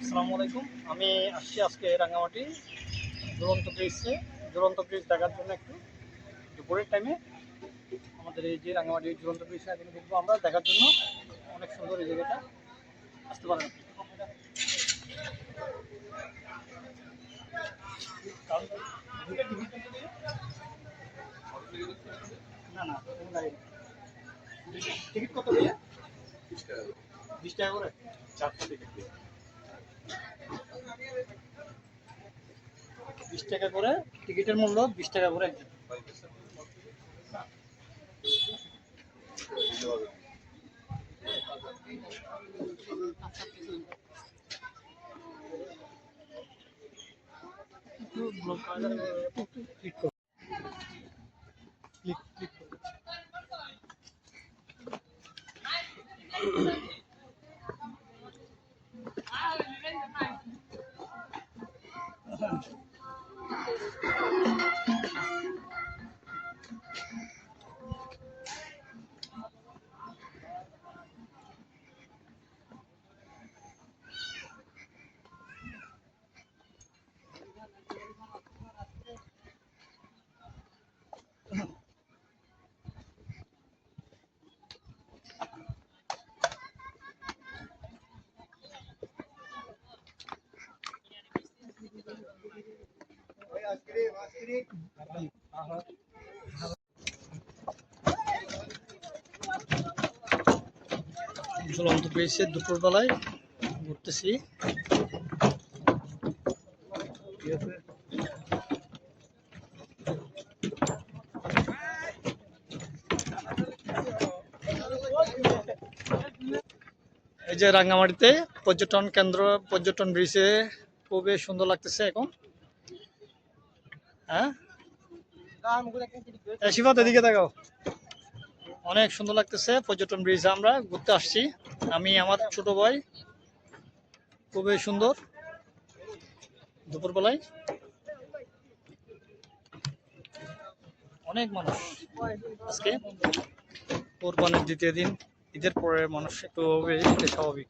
আসসালামু আলাইকুম। আমি আসছি আজকে রাঙামাটি দুরন্ত ব্রিজে দুরন্ত ব্রিজ দেখার জন্য একটু দুপুরের টাইমে আমাদের এই যে রাঙামাটি দুরন্ত ব্রিজ এখানে দেখব আমরা। দেখার জন্য অনেক সুন্দর এই জায়গাটা। আসতে পারেন না না টিকিট কত বিশ টাকা করে। চারশো টিকিট বিশ টাকা করে টিকিটের মূল্য বিশ টাকা করে ঝুলন্ত পেয়েছে দুপুরবেলায়, ঘুরতেছি। এই যে রাঙ্গামাটিতে পর্যটন কেন্দ্র, পর্যটন ব্রিজে খুবই সুন্দর লাগতেছে এখন। হ্যাঁ? এই এদিকে দেখাও অনেক সুন্দর লাগতেছে পর্যটন ব্রিজে আমরা ঘুরতে আসছি। আমি আমার ছোট ভাই খুবই সুন্দর। দুপুরবেলায়। অনেক মানুষ। আজকে কোরবানের দ্বিতীয় দিন ঈদের পরে মানুষ একটু হবে স্বাভাবিক।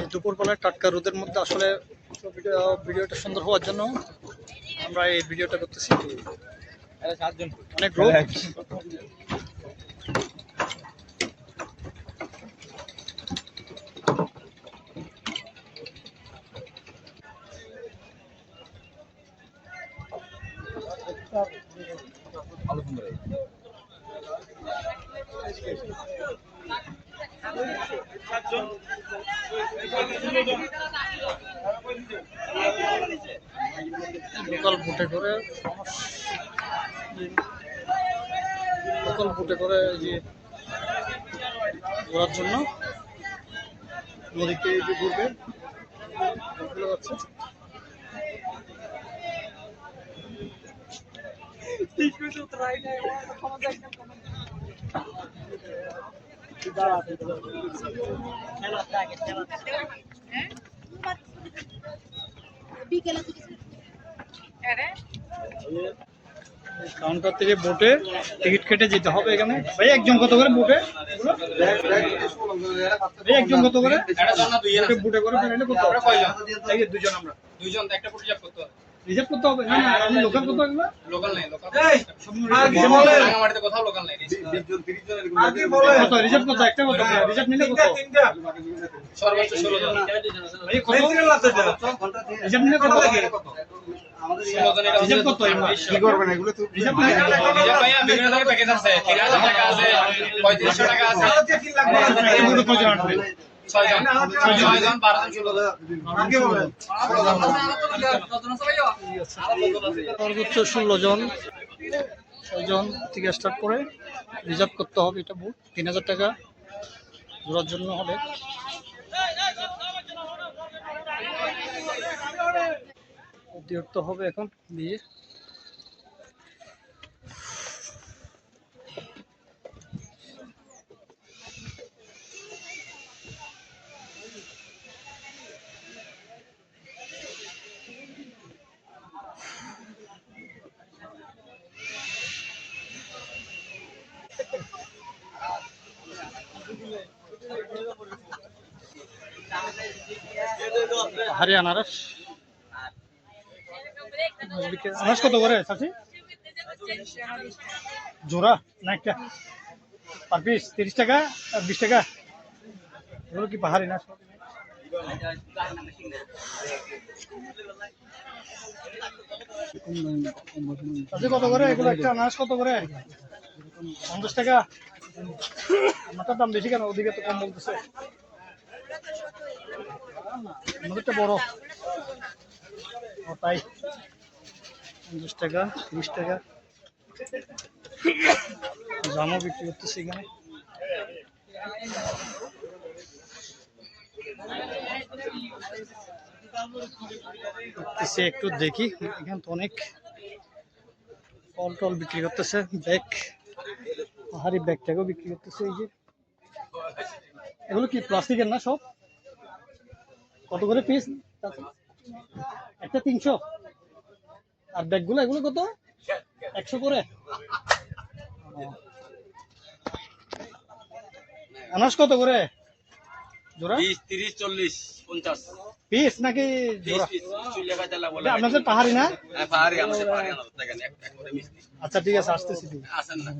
এই দুপুরবেলায় টাটকা রোদের মধ্যে আসলে ভিডিওটা সুন্দর হওয়ার জন্য আমরা এই ভিডিওটা করতেছি। অনেক রোদ। লোকাল বুটে করে লোকাল বুটে করে যে ঘোরার জন্য। নদীতে যে ঘুরবে যাচ্ছে। কাউন্টার থেকে বোটে টিকিট কেটে যেতে হবে এখানে। ভাই একজন কত করে বোটে? ভাই একজন কত করে? বোটে বুটে করে দুজন আমরা। দুইজন একটা ফুট করতে হবে রিজার্ভ করতে হবে। না আপনি লোকাল কত হবে লোকাল নেই লোকাল রিজার্ভ রাঙামাটিতে কোথাও লোকাল নেই কত রিজার্ভ কত? একটা কত? রিজার্ভ নিলে কত? সর্বোচ্চ ষোলো জন। ভাই কত? রিজার্ভ নিলে কত? জন এটা রিজার্ভ কত? কি করবেন এগুলো তো রিজার্ভ কত রিজার্ভ ভাইয়া বিভিন্ন ধরনের প্যাকেজ আছে। তিন হাজার টাকা আছে পঁয়ত্রিশশো টাকা আছে। এগুলো কজন আসবে ছয় জন ছয় জন বারো জন ষোলো জন সর্বোচ্চ ষোলো জন। ছয়জন থেকে স্টার্ট করে রিজার্ভ করতে হবে এটা বুট তিন হাজার টাকা ঘোরার জন্য হবে। দিয়ে উঠতে হবে এখন দিয়ে পাহাড়ি আনারস। আনারস কত করে, চাচি? জোড়া না একটা? পার পিস তিরিশ টাকা, আর বিশ টাকা? এগুলো কি পাহাড়ি না? কত করে? এগুলো একটা আনারস কত করে? পঞ্চাশ টাকা। আমারটার দাম বেশি কেন? ওদিকে তো কম বলতেছে। আমাদেরটা বড়। পঞ্চাশ টাকা তিরিশ টাকা। জামও বিক্রি করতেছে এখানে। একটু দেখি, এখানে তো অনেক ফল টল বিক্রি করতেছে, ব্যাগ, পাহাড়ি ব্যাগটাকেও বিক্রি করতেছে এই যে। এগুলো কি প্লাস্টিকের না সব? কত করে পিস একটা তিনশো। আর ব্যাগগুলো এগুলো কত? একশো করে। ও। আনারস কত করে? জোড়া? বিশ তিরিশ চল্লিশ পঞ্চাশ। পিস নাকি আপনাদের পাহাড়ি না? হ্যাঁ পাহাড়ি আমাদের আচ্ছা ঠিক আছে আসতেছি আসেন না।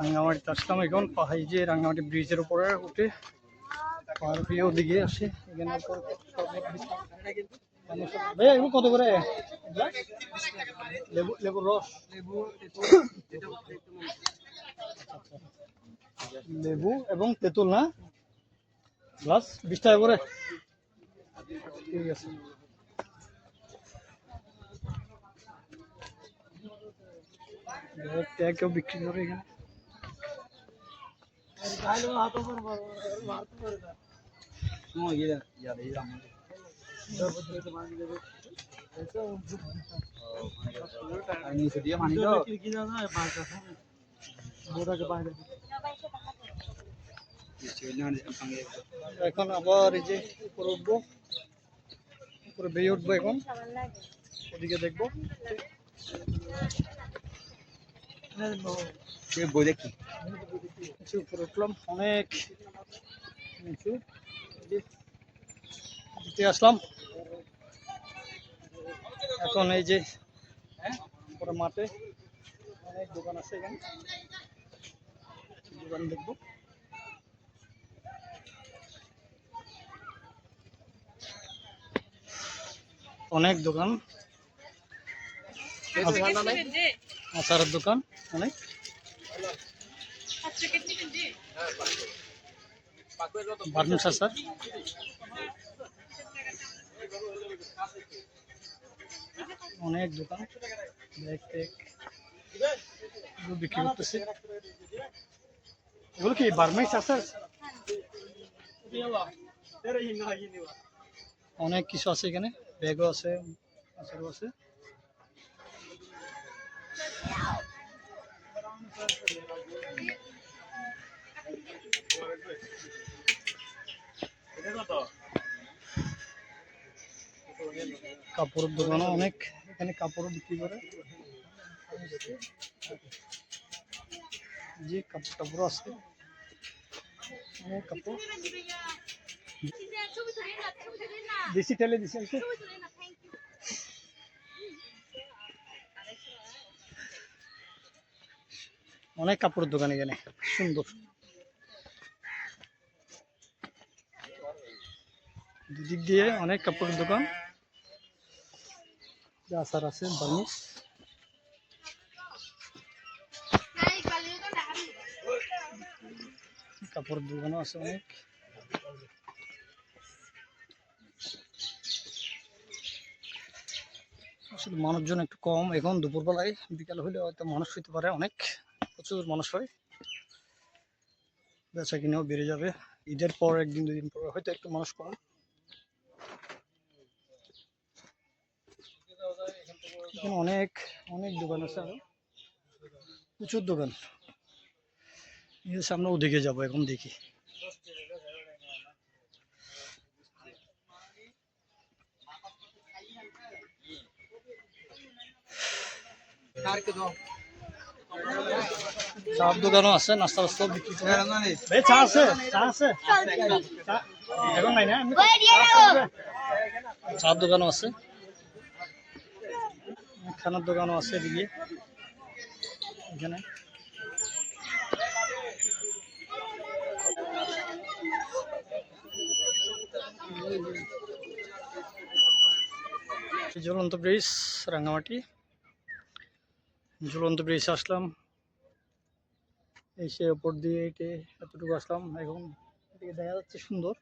রাঙ্গামাটিতে আসলাম এখন, পাহাড়ি যে রাঙ্গামাটি ব্রিজের উপরে উঠে পাহাড় পেয়ে আসে, এখানে কত করে? লেবু রস? লেবু লেবু এবং তেঁতুল, না? গ্লাস, বিশ টাকা করে। ঠিক আছে ব্যাগ ট্যাগ কেউ বিক্রি করে এখানে এখন আবার এই যে উপরে উঠবো। উপরে বেয়ে উঠবো এখন। ওদিকে দেখব। বই দেখি। নিচে উপরে উঠলাম অনেক নিচু। এই আসলাম। এখন এই যে উপরে মাঠে অনেক দোকান আছে এখানে। দোকান দেখব। অনেক দোকান। আচারের দোকান। অনেক। আচার অনেক দোকান। Bag tag. বিক্রি করতেছে। এগুলো কি বার্মিস আচার অনেক কিছু আছে এখানে। ব্যাগও আছে আচারও আছে। কাপড়ের দোকানও অনেক এখানে কাপড়ও বিক্রি করে। যে কাপড় টাপড় আছে। অনেক কাপড়। দেশি অনেক কাপড়ের দোকান এখানে, সুন্দর। দুদিক দিয়ে অনেক কাপড়ের দোকান। আচার আছে দেখাবি কাপড়ের দোকানও আছে অনেক। আসলে মানুষজন একটু কম। এখন দুপুরবেলায় বিকাল হলে হয়তো মানুষ হইতে পারে অনেক। প্রচুর মানুষ হয়। বেচা কিনেও বেড়ে যাবে। ঈদের পর একদিন দুদিন পর হয়তো একটু মানুষ কম। এখানে অনেক অনেক দোকান আছে আরও। প্রচুর দোকান। সামনে ওদিকে যাব এখন দেখি। চার দোকানও আছে নাস্তা টাস্তা বিক্রি করে। ভাই চা আছে চা আছে। এখন নাই না? চার দোকানও আছে। খানার দোকানও আছে এদিকে। এখানে। ঝুলন্ত ব্রিজ, রাঙ্গামাটি। ঝুলন্ত ব্রিজ আসলাম। এসে ওপর দিয়ে এটে এতটুকু আসলাম। এখন এদিকে দেখা যাচ্ছে সুন্দর।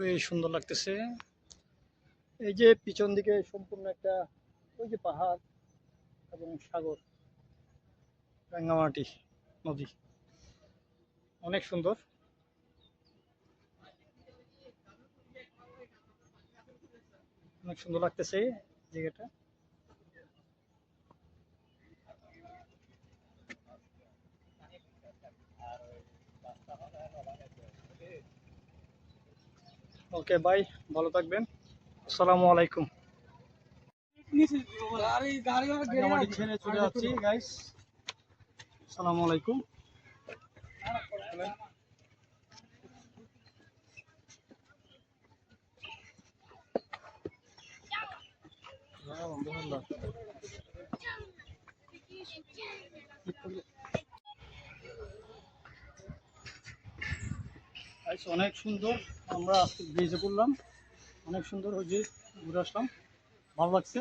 খুবই সুন্দর লাগতেছে। এই যে পিছন দিকে সম্পূর্ণ একটা ওই যে পাহাড় এবং সাগর, রাঙ্গামাটি নদী। অনেক সুন্দর। অনেক সুন্দর লাগতেছে জায়গাটা। ওকে বাই ভালো থাকবেন। আসসালামু আলাইকুম। ছেড়ে চলে যাচ্ছি গাইস আসসালামু আলাইকুম। গাইস অনেক সুন্দর। আমরা ব্রিজে করলাম অনেক সুন্দর যে ঘুরে আসলাম। ভালো লাগছে।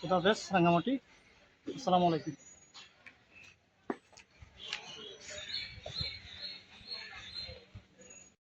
কোথা বেশ রাঙ্গামাটি আসসালামু আলাইকুম।